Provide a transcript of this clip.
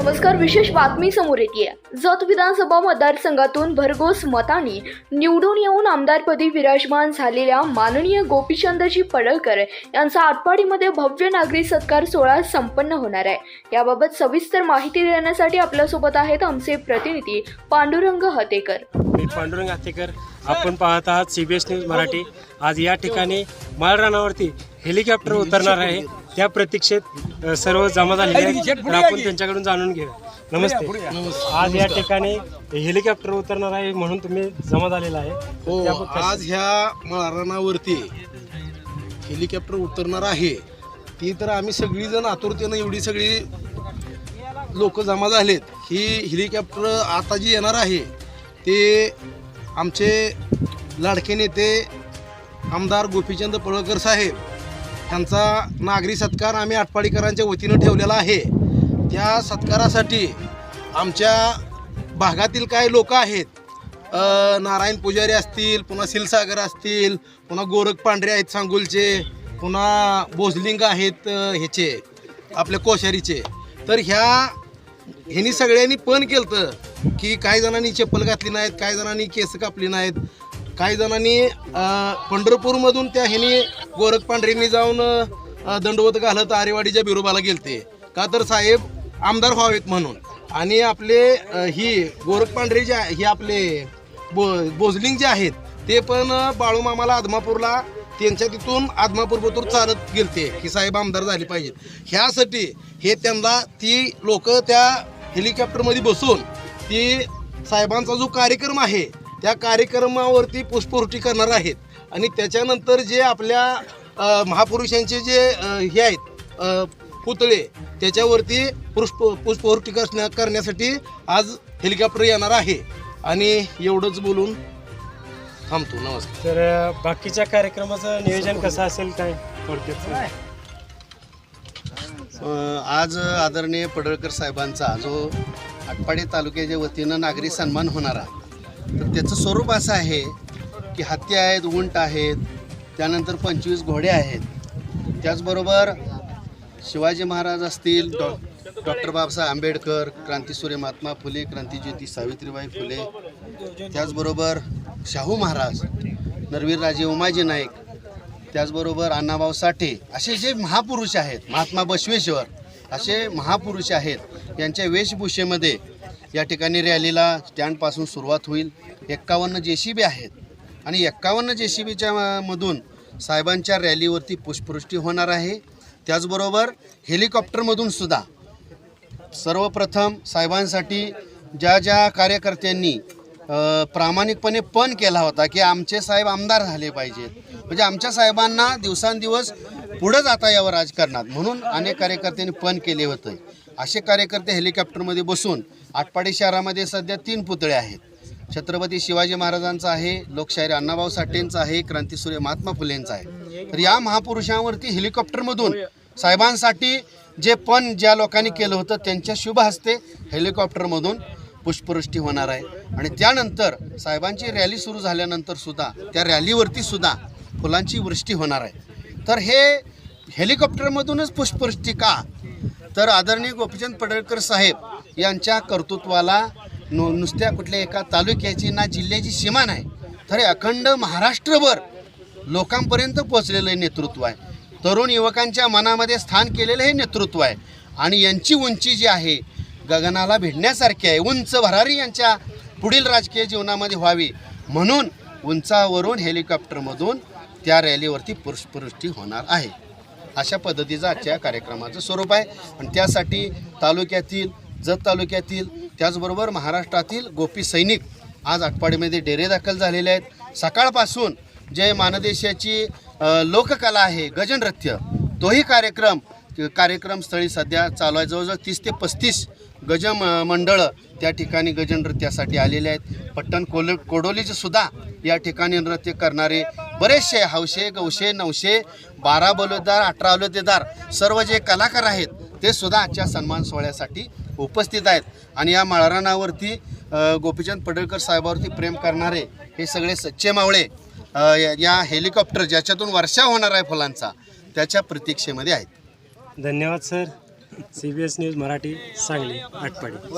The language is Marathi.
नमस्कार विशेष बातमी समोर येते जत विधानसभा मतदारसंघातून भरघोस मतांनी निवडून येऊन आमदारपदी विराजमान झालेल्या माननीय गोपीचंदजी पडळकर यांचा आटपाडीमध्ये भव्य नागरी सत्कार सोहळा संपन्न होणार आहे. याबाबत सविस्तर माहिती देण्यासाठी आपल्यासोबत आहेत आमचे प्रतिनिधी पांडुरंग हतेकर. पांडुरंग हतेकर. आपण पाहत आहात C B S news Marathi. आज या ठिकाणी माळरानावरती हेलिकॉप्टर उतरणार आहे. त्या प्रतीक्षेत अ, सर्व जमा झालेले आहेत. तर आपण त्यांच्याकडून जाणून घेऊया. नमस्ते. आज या ठिकाणी हेलिकॉप्टर उतरणार आहे म्हणून तुम्ही जमा झालेला आहे. हो आज ह्या माळरानावरती हेलिकॉप्टर उतरणार आहे. ती तर आम्ही सगळीजण आतुरतेनं एवढी सगळी लोक जमा झालेत. ही हेलिकॉप्टर आता जी येणार आहे ते आमचे लाडके नेते आमदार गोपीचंद पळकर साहेब त्यांचा नागरी सत्कार आम्ही आटपाडीकरांच्या वतीनं ठेवलेला आहे. त्या सत्कारासाठी आमच्या भागातील काही लोक आहेत नारायण पुजारी असतील पुन्हा शिलसागर असतील पुन्हा गोरख पांढरे आहेत सांगुलचे पुन्हा बोझलिंग आहेत ह्याचे आपल्या कोश्यारीचे. तर ह्या ह्यांनी सगळ्यांनी पण केलं की काही जणांनी चप्पल घातली नाहीत काही जणांनी केस कापली नाहीत काही जणांनी पंढरपूरमधून त्या ह्यांनी गोरख पांढरेंनी जाऊन अ, दंडवत घालत आरेवाडीच्या बिरोबाला गेलते. का तर साहेब आमदार व्हावेत म्हणून. आणि आपले अ, ही गोरख पांढरे जे आहे- हे आपले बो बोजलिंग जे आहेत ते पण अ, बाळूमामाला आदमापूरला त्यांच्या तिथून आदमापूरबतूर चालत गेलते. की साहेब आमदार झाले पाहिजेत. ह्यासाठी हे त्यांना ती लोक त्या हेलिकॉप्टरमध्ये बसून ती साहेबांचा जो कार्यक्रम आहे त्या कार्यक्रमावरती पुष्पवृष्टी करणार आहेत. आणि त्याच्यानंतर जे आपल्या महापुरुषांचे जे हे आहेत पुतळे त्याच्यावरती पुष्प पुष्पवृष्टी करण्या करण्यासाठी आज हेलिकॉप्टर येणार आहे. आणि एवढंच बोलून थांबतो. नमस्कार. तर बाकीच्या कार्यक्रमाचं नियोजन कसं असेल काय? थोडक्यात आज आदरणीय पडळकर साहेबांचा जो आटपाडी तालुक्याच्या वतीनं नागरी सन्मान होणारा त्याचं स्वरूप असं आहे की हत्ती आहेत उंट आहेत त्यानंतर पंचवीस घोडे आहेत. त्याचबरोबर शिवाजी महाराज असतील डॉ डॉक्टर बाबासाहेब आंबेडकर क्रांतीसूर्य महात्मा फुले क्रांतीज्योती सावित्रीबाई फुले त्याचबरोबर शाहू महाराज नरवीरराजे उमाजी नाईक त्याचबरोबर अण्णाभाऊ साठे असे जे महापुरुष आहेत महात्मा बसवेश्वर असे महापुरुष आहेत यांच्या वेशभूषेमध्ये या ठिकाणी रॅलीला स्टँडपासून सुरुवात होईल. एक्कावन्न जे सी बी आहेत. आणि एक्कावन्न जे सी बीच्या मधून साहेबांच्या रॅलीवरती पुष्पवृष्टी होणार आहे. त्याचबरोबर हेलिकॉप्टरमधून सुद्धा सर्वप्रथम साहेबांसाठी ज्या ज्या कार्यकर्त्यांनी प्रामाणिकपणे पण केला होता की आमचे साहेब आमदार झाले पाहिजेत. म्हणजे आमच्या साहेबांना दिवसांदिवस पुढं जाता यावं राजकारणात म्हणून अनेक कार्यकर्त्यांनी पण केले होते. असे कार्यकर्ते हेलिकॉप्टरमध्ये बसून आटपाडी शहरामध्ये सध्या तीन पुतळे आहेत. छत्रपती शिवाजी महाराजांचा आहे लोकशाहीर अण्णाभाऊ साठेंचा आहे क्रांतीसूर्य महात्मा फुलेंचा आहे. तर या महापुरुषांवरती हेलिकॉप्टरमधून साहेबांसाठी जे पण ज्या लोकांनी केलं होतं त्यांच्या शुभ हस्ते हेलिकॉप्टरमधून पुष्पवृष्टी होणार आहे. आणि त्यानंतर साहेबांची रॅली सुरू झाल्यानंतर सुद्धा त्या रॅलीवरती सुद्धा फुलांची वृष्टी होणार आहे. तर हे हेलिकॉप्टरमधूनच पुष्पवृष्टी का? तर आदरणीय गोपीचंद पडळकर साहेब यांच्या कर्तृत्वाला नु नुसत्या कुठल्या एका तालुक्याची ना जिल्ह्याची सीमा नाही तर हे अखंड महाराष्ट्रभर लोकांपर्यंत पोचलेलं हे नेतृत्व आहे. तरुण युवकांच्या मनामध्ये स्थान केलेलं हे नेतृत्व आहे. आणि यांची उंची जी आहे गगनाला भिडण्यासारखी आहे. उंच भरारी यांच्या पुढील राजकीय जीवनामध्ये व्हावी म्हणून उंचावरून हेलिकॉप्टरमधून त्या रॅलीवरती पुष्पवृष्टी होणार आहे. अशा पद्धतीचं आजच्या कार्यक्रमाचं स्वरूप आहे. आणि त्यासाठी तालुक्यातील जत तालुक्यातील त्याचबरोबर महाराष्ट्रातील गोपी सैनिक आज आटपाडीमध्ये डेरे दाखल झालेले आहेत. सकाळपासून जे मानदेशाची लोककला आहे गजनृत्य तोही कार्यक्रम कार्यक्रमस्थळी सध्या चालू आहे. जवळजवळ तीस ते पस्तीस गज म- मंडळं त्या ठिकाणी गजन नृत्यासाठी आलेले आहेत. पट्टण कोल कोडोलीचे सुद्धा या ठिकाणी नृत्य करणारे बरेचसे हौशे गौशे नऊशे बारा बलुतेदार अठरा बलुतेदार सर्व जे कलाकार आहेत ते सुद्धा आजच्या सन्मान सोहळ्यासाठी उपस्थित आहेत. आणि या माळरानावरती गोपीचंद पडळकर साहेबावरती प्रेम करणारे हे सगळे सच्चे मावळे या- या हेलिकॉप्टर ज्याच्यातून वर्षा होणार आहे फुलांचा त्याच्या प्रतीक्षेमध्ये आहेत. धन्यवाद sir. C B S news Marathi Sangli Atpadi.